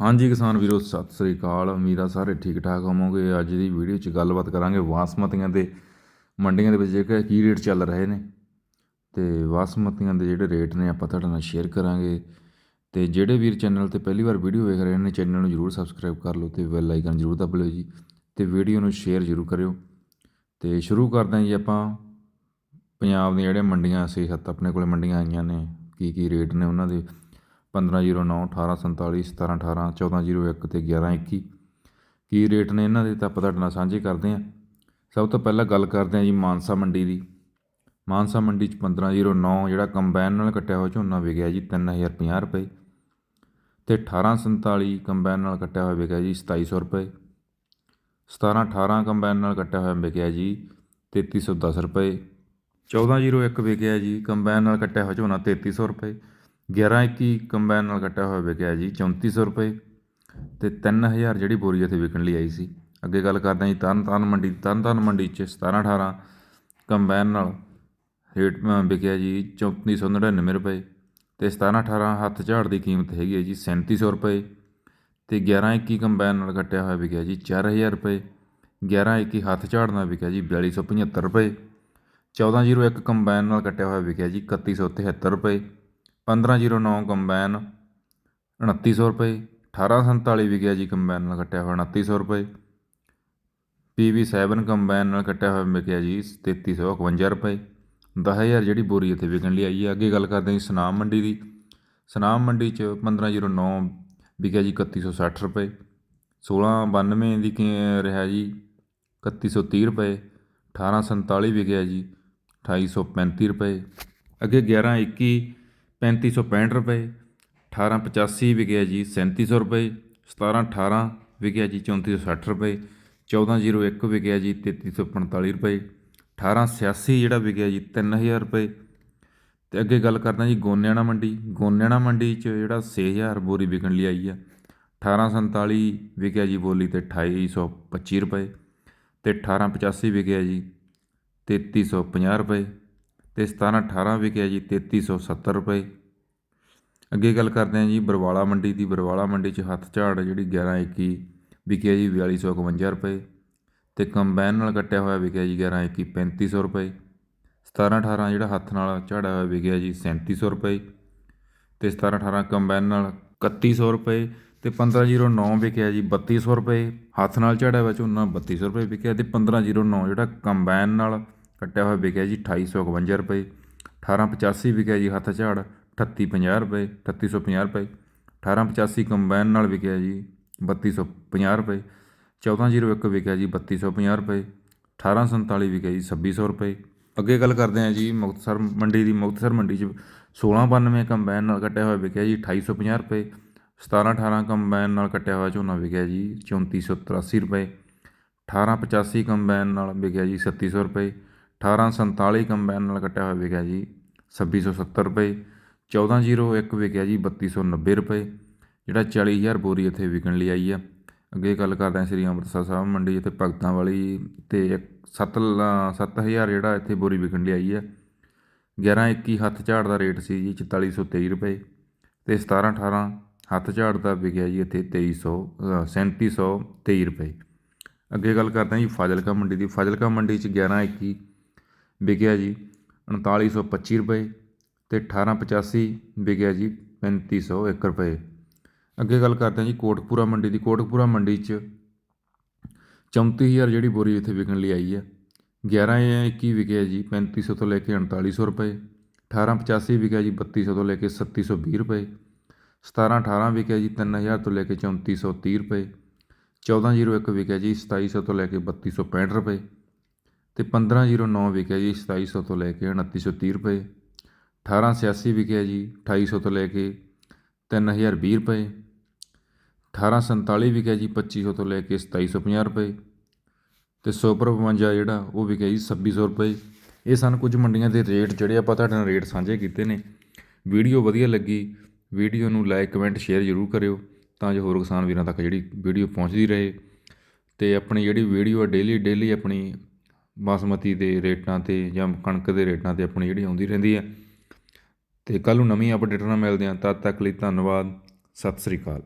ਹਾਂਜੀ ਕਿਸਾਨ ਵੀਰੋ, ਸਤਿ ਸ੍ਰੀ ਅਕਾਲ। ਉਮੀਦ ਆ ਸਾਰੇ ਠੀਕ ਠਾਕ ਹੋਵੋਗੇ। ਅੱਜ ਦੀ ਵੀਡੀਓ 'ਚ ਗੱਲਬਾਤ ਕਰਾਂਗੇ ਬਾਸਮਤੀਆਂ ਦੇ ਮੰਡੀਆਂ ਦੇ ਵਿੱਚ ਜਿਹੜੇ ਕੀ ਰੇਟ ਚੱਲ ਰਹੇ ਨੇ। ਤੇ ਬਾਸਮਤੀਆਂ ਦੇ ਜਿਹੜੇ ਰੇਟ ਨੇ ਆਪਾਂ ਤੁਹਾਡੇ ਨਾਲ ਸ਼ੇਅਰ ਕਰਾਂਗੇ। ਤੇ ਜਿਹੜੇ ਵੀਰ ਚੈਨਲ ਤੇ ਪਹਿਲੀ ਵਾਰ ਵੀਡੀਓ ਵੇਖ ਰਹੇ ਨੇ, ਚੈਨਲ ਨੂੰ ਜਰੂਰ ਸਬਸਕ੍ਰਾਈਬ ਕਰ ਲਓ ਤੇ ਬੈਲ ਆਈਕਨ ਜਰੂਰ ਦਬਾ ਲਿਓ ਜੀ ਤੇ ਵੀਡੀਓ ਨੂੰ ਸ਼ੇਅਰ ਜਰੂਰ ਕਰਿਓ। ਤੇ ਸ਼ੁਰੂ ਕਰਦੇ ਹਾਂ ਜੀ ਆਪਾਂ। ਪੰਜਾਬ ਦੀਆਂ ਜਿਹੜੀਆਂ ਮੰਡੀਆਂ ਸੀ ਸੱਤ ਆਪਣੇ ਕੋਲੇ ਮੰਡੀਆਂ ਆਈਆਂ ਨੇ ਕੀ ਕੀ ਰੇਟ ਨੇ ਉਹਨਾਂ ਦੇ। 1509 1847 1718 1401 ਤੇ 1121 ਕੀ ਰੇਟ ਨੇ ਇਹਨਾਂ ਦੇ ਤਾਂ ਆਪਾਂ ਤੁਹਾਡੇ ਨਾਲ ਸਾਂਝੇ ਕਰਦੇ ਹਾਂ। ਸਭ ਤੋਂ ਪਹਿਲਾਂ ਗੱਲ ਕਰਦੇ ਹਾਂ ਜੀ ਮਾਨਸਾ ਮੰਡੀ ਦੀ। ਮਾਨਸਾ ਮੰਡੀ 'ਚ 1509 ਜਿਹੜਾ ਕੰਬਾਈਨ ਨਾਲ ਕੱਟਿਆ ਹੋਇਆ ਝੋਨਾ ਵਿਕਿਆ ਜੀ 3050 ਰੁਪਏ। ਤੇ 1847 ਕੰਬਾਈਨ ਨਾਲ ਕੱਟਿਆ ਹੋਇਆ ਵਿਕਿਆ ਜੀ 2700 ਰੁਪਏ। 1718 ਕੰਬਾਈਨ ਨਾਲ ਕੱਟਿਆ ਹੋਇਆ ਵਿਕਿਆ ਜੀ 3310 ਰੁਪਏ। 1401 ਵਿਕਿਆ ਜੀ ਕੰਬਾਈਨ ਨਾਲ ਕੱਟਿਆ ਹੋਇਆ ਝੋਨਾ 3300 ਰੁਪਏ। 1121 ਕੰਬਾਈਨ ਨਾਲ ਕੱਟਿਆ ਹੋਇਆ ਵਿਕਿਆ ਜੀ, ਚੌਂਤੀ ਸੌ ਰੁਪਏ। ਅਤੇ ਤਿੰਨ ਹਜ਼ਾਰ ਜਿਹੜੀ ਬੋਰੀ ਇੱਥੇ ਵਿਕਣ ਲਈ ਆਈ ਸੀ। ਅੱਗੇ ਗੱਲ ਕਰਦੇ ਹਾਂ ਜੀ, ਤਰਨ ਤਾਰਨ ਮੰਡੀ, ਤਰਨ ਤਾਰਨ ਮੰਡੀ 'ਚ 17 18 ਕੰਬਾਈਨ ਨਾਲ ਰੇਟ ਵਿਕਿਆ ਜੀ 3499 ਰੁਪਏ। ਅਤੇ 17 18 ਹੱਥ ਝਾੜ ਦੀ ਕੀਮਤ ਹੈਗੀ ਹੈ ਜੀ, ਸੈਂਤੀ ਸੌ ਰੁਪਏ। ਅਤੇ ਗਿਆਰਾਂ ਇੱਕੀ ਕੰਬਾਈਨ ਨਾਲ ਕੱਟਿਆ ਹੋਇਆ ਵਿਕਿਆ ਜੀ, ਚਾਰ ਹਜ਼ਾਰ ਰੁਪਏ। 11 21 ਹੱਥ ਝਾੜ ਨਾਲ ਵਿਕਿਆ ਜੀ 4275 ਰੁਪਏ। 1401 ਕੰਬਾਈਨ ਨਾਲ ਕੱਟਿਆ ਹੋਇਆ ਵਿਕਿਆ ਜੀ 3173 ਰੁਪਏ। 1509 ਕੰਬਾਈਨ 2900 ਰੁਪਏ। 1847 ਵਿਕਿਆ ਜੀ ਕੰਬਾਈਨ ਨਾਲ ਕੱਟਿਆ ਹੋਇਆ ਉਣੱਤੀ ਸੌ ਰੁਪਏ। PV7 ਕੰਬਾਈਨ ਨਾਲ ਕੱਟਿਆ ਹੋਇਆ ਵਿਕਿਆ ਜੀ 3351 ਰੁਪਏ। ਦਸ ਹਜ਼ਾਰ ਜਿਹੜੀ ਬੋਰੀ ਇੱਥੇ ਵਿਕਣ ਲਈ ਆਈ ਹੈ। ਅੱਗੇ ਗੱਲ ਕਰਦੇ ਹਾਂ ਜੀ ਸੁਨਾਮ ਮੰਡੀ ਦੀ। ਸਨਾਮ ਮੰਡੀ 'ਚ 1509 ਵਿਕਿਆ ਜੀ 3160 ਰੁਪਏ। 1692 ਦੀ ਕੀ ਰਿਹਾ ਜੀ 3130 ਰੁਪਏ। 1847 ਵਿਕਿਆ ਜੀ 2835 ਰੁਪਏ। ਅੱਗੇ ਗਿਆਰਾਂ ਇੱਕੀ ਪੈਂਤੀ ਸੌ ਪੈਂਹਠ ਰੁਪਏ 1885 ਵਿਕਿਆ ਜੀ ਸੈਂਤੀ ਸੌ ਰੁਪਏ 1718 ਵਿਕਿਆ ਜੀ 3460 ਰੁਪਏ 1401 ਵਿਕਿਆ ਜੀ 3345 ਰੁਪਏ 1886 ਜਿਹੜਾ ਵਿਕਿਆ ਜੀ 3000 ਰੁਪਏ। ਤੇ ਅੱਗੇ ਗੱਲ ਕਰਦਾ ਜੀ ਗੋਨਿਆਣਾ ਮੰਡੀ ਗੋਨਿਆਣਾ ਮੰਡੀ 'ਚ ਜਿਹੜਾ 6000 ਬੋਰੀ ਵਿਕਣ ਲਈ ਆਈ ਆ। 1847 ਵਿਕਿਆ ਜੀ ਬੋਲੀ ਤੇ 2825 ਰੁਪਏ, ਤੇ 1885 ਵਿਕਿਆ ਜੀ 3350 ਰੁਪਏ ਅਤੇ ਤੇ 1718 ਵਿਕਿਆ ਜੀ 3370 ਰੁਪਏ। ਅੱਗੇ ਗੱਲ ਕਰਦੇ ਹਾਂ ਜੀ, ਬਰਵਾਲਾ ਮੰਡੀ ਦੀ। ਬਰਵਾਲਾ ਮੰਡੀ 'ਚ ਹੱਥ ਝਾੜ ਜਿਹੜੀ 1121 ਵਿਕਿਆ ਜੀ 4251 ਰੁਪਏ। ਤੇ ਕੰਬਾਈਨ ਨਾਲ ਕੱਟਿਆ ਹੋਇਆ ਵਿਕਿਆ ਜੀ 1121 3500 ਰੁਪਏ। 1718 ਜਿਹੜਾ ਹੱਥ ਨਾਲ ਝਾੜਿਆ ਹੋਇਆ ਵਿਕਿਆ ਜੀ 3700 ਰੁਪਏ। ਤੇ 1718 ਕੰਬਾਈਨ ਨਾਲ 3100 ਰੁਪਏ। ਤੇ 1509 ਵਿਕਿਆ ਜੀ 3200 ਰੁਪਏ। ਹੱਥ ਨਾਲ ਝਾੜਿਆ ਹੋਇਆ ਝੋਨਾ 3200 ਰੁਪਏ ਵਿਕਿਆ। ਤੇ 1509 ਜਿਹੜਾ ਕੰਬਾਈਨ ਨਾਲ ਕੱਟਿਆ ਹੋਇਆ ਵਿਕਿਆ ਜੀ 2851 ਰੁਪਏ 1885 ਵਿਕਿਆ ਜੀ ਹੱਥ ਝਾੜ 3850 ਰੁਪਏ 3850 ਰੁਪਏ 1885 ਕੰਬਾਈਨ ਨਾਲ ਵਿਕਿਆ ਜੀ 3250 ਰੁਪਏ 1401 ਵਿਕਿਆ ਜੀ 3250 ਰੁਪਏ 1847 ਵਿਕਿਆ ਜੀ ਛੱਬੀ ਸੌ ਰੁਪਏ। ਅੱਗੇ ਗੱਲ ਕਰਦੇ ਹਾਂ ਜੀ ਮੁਕਤਸਰ ਮੰਡੀ ਦੀ, ਮੁਕਤਸਰ ਮੰਡੀ 'ਚ 1692 ਕੰਬਾਈਨ ਨਾਲ ਕੱਟਿਆ ਹੋਇਆ ਵਿਕਿਆ ਜੀ 2850 ਰੁਪਏ 1718 ਕੰਬਾਈਨ ਨਾਲ ਕੱਟਿਆ ਹੋਇਆ ਝੋਨਾ ਵਿਕਿਆ ਜੀ 3483 ਰੁਪਏ 1885 ਕੰਬਾਈਨ ਨਾਲ ਵਿਕਿਆ ਜੀ 3700 ਰੁਪਏ 1847 ਕੰਬਾਈਨ ਨਾਲ ਕੱਟਿਆ ਹੋਇਆ ਵਿਕਿਆ ਜੀ 2670 ਰੁਪਏ 1401 ਵਿਕਿਆ ਜੀ 3290 ਰੁਪਏ, ਜਿਹੜਾ ਚਾਲੀ ਹਜ਼ਾਰ ਬੋਰੀ ਇੱਥੇ ਵਿਕਣ ਲਈ ਆਈ ਆ। ਅੱਗੇ ਗੱਲ ਕਰਦੇ ਹਾਂ ਸ੍ਰੀ ਅੰਮ੍ਰਿਤਸਰ ਸਾਹਿਬ ਮੰਡੀ ਇੱਥੇ ਭਗਤਾਂ ਵਾਲੀ ਤੇ 7 7000 ਜਿਹੜਾ ਇੱਥੇ ਬੋਰੀ ਵਿਕਣ ਲਈ ਆਈ ਆ। 11 21 ਹੱਥ ਝਾੜ ਦਾ ਰੇਟ ਸੀ ਜੀ 4423 ਰੁਪਏ ਤੇ 17 18 ਹੱਥ ਝਾੜ ਦਾ ਵਿਕਿਆ ਜੀ ਇੱਥੇ 2300 3723 ਰੁਪਏ। ਅੱਗੇ ਗੱਲ ਕਰਦੇ ਹਾਂ ਜੀ ਫਾਜ਼ਿਲਕਾ ਮੰਡੀ ਦੀ, ਫਾਜ਼ਿਲਕਾ ਮੰਡੀ 'ਚ 11 21 ਵਿਕਿਆ ਜੀ 3925 ਰੁਪਏ ਅਤੇ ਅਠਾਰਾਂ ਪਚਾਸੀ ਵਿਕਿਆ ਜੀ 3501 ਰੁਪਏ। ਅੱਗੇ ਗੱਲ ਕਰਦੇ ਹਾਂ ਜੀ ਕੋਟਕਪੂਰਾ ਮੰਡੀ ਦੀ। ਕੋਟਕਪੂਰਾ ਮੰਡੀ 'ਚ ਚੌਂਤੀ ਹਜ਼ਾਰ ਜਿਹੜੀ ਬੋਰੀ ਇੱਥੇ ਵਿਕਣ ਲਈ ਆਈ ਹੈ। 11 21 ਵਿਕਿਆ ਜੀ ਪੈਂਤੀ ਸੌ ਤੋਂ ਲੈ ਕੇ 3900 ਰੁਪਏ। 1885 ਵਿਕਿਆ ਜੀ ਬੱਤੀ ਸੌ ਤੋਂ ਲੈ ਕੇ 3720 ਰੁਪਏ। 17 18 ਵਿਕਿਆ ਜੀ 3000 ਤੋਂ ਲੈ ਕੇ 3430 ਰੁਪਏ। 1401 ਵਿਕਿਆ ਜੀ ਸਤਾਈ ਸੌ ਤੋਂ ਲੈ ਕੇ 3265 ਰੁਪਏ। ਅਤੇ ਪੰਦਰਾਂ ਜੀਰੋ ਨੌ ਵਿਕਿਆ ਜੀ, ਸਤਾਈ ਸੌ ਤੋਂ ਲੈ ਕੇ 2930 ਰੁਪਏ। 1886 ਵਿਕਿਆ ਜੀ, ਅਠਾਈ ਸੌ ਤੋਂ ਲੈ ਕੇ 3020 ਰੁਪਏ। 1847 ਵਿਕਿਆ ਜੀ, ਪੱਚੀ ਸੌ ਤੋਂ ਲੈ ਕੇ 2750 ਰੁਪਏ। ਅਤੇ ਸੁਪਰ 52 ਜਿਹੜਾ ਉਹ ਵਿਕਿਆ ਜੀ, ਛੱਬੀ ਸੌ ਰੁਪਏ। ਇਹ ਸਨ ਕੁਝ ਮੰਡੀਆਂ ਦੇ ਰੇਟ ਜਿਹੜੇ ਆਪਾਂ ਤੁਹਾਡੇ ਨਾਲ ਰੇਟ ਸਾਂਝੇ ਕੀਤੇ ਨੇ, ਵੀਡੀਓ ਵਧੀਆ ਲੱਗੀ, ਵੀਡੀਓ ਨੂੰ ਲਾਈਕ, ਕਮੈਂਟ, ਸ਼ੇਅਰ ਜ਼ਰੂਰ ਕਰਿਓ, ਤਾਂ ਜੋ ਹੋਰ ਕਿਸਾਨ ਵੀਰਾਂ ਤੱਕ ਜਿਹੜੀ ਵੀਡੀਓ ਪਹੁੰਚਦੀ ਰਹੇ। ਤੇ ਆਪਣੀ ਜਿਹੜੀ ਵੀਡੀਓ ਹੈ ਡੇਲੀ ਡੇਲੀ ਆਪਣੀ ਬਾਸਮਤੀ ਦੇ ਰੇਟਾਂ ਤੇ ਜਾਂ ਕਣਕ ਦੇ ਰੇਟਾਂ ਤੇ ਆਪਣੀ ਜਿਹੜੀ ਆਉਂਦੀ ਰਹਿੰਦੀ ਹੈ। ਅਤੇ ਕੱਲ੍ਹ ਨੂੰ ਨਵੀਂ ਅਪਡੇਟ ਨਾਲ ਮਿਲਦੇ ਹਾਂ। ਤਦ ਤੱਕ ਲਈ ਧੰਨਵਾਦ। ਸਤਿ ਸ੍ਰੀ ਅਕਾਲ।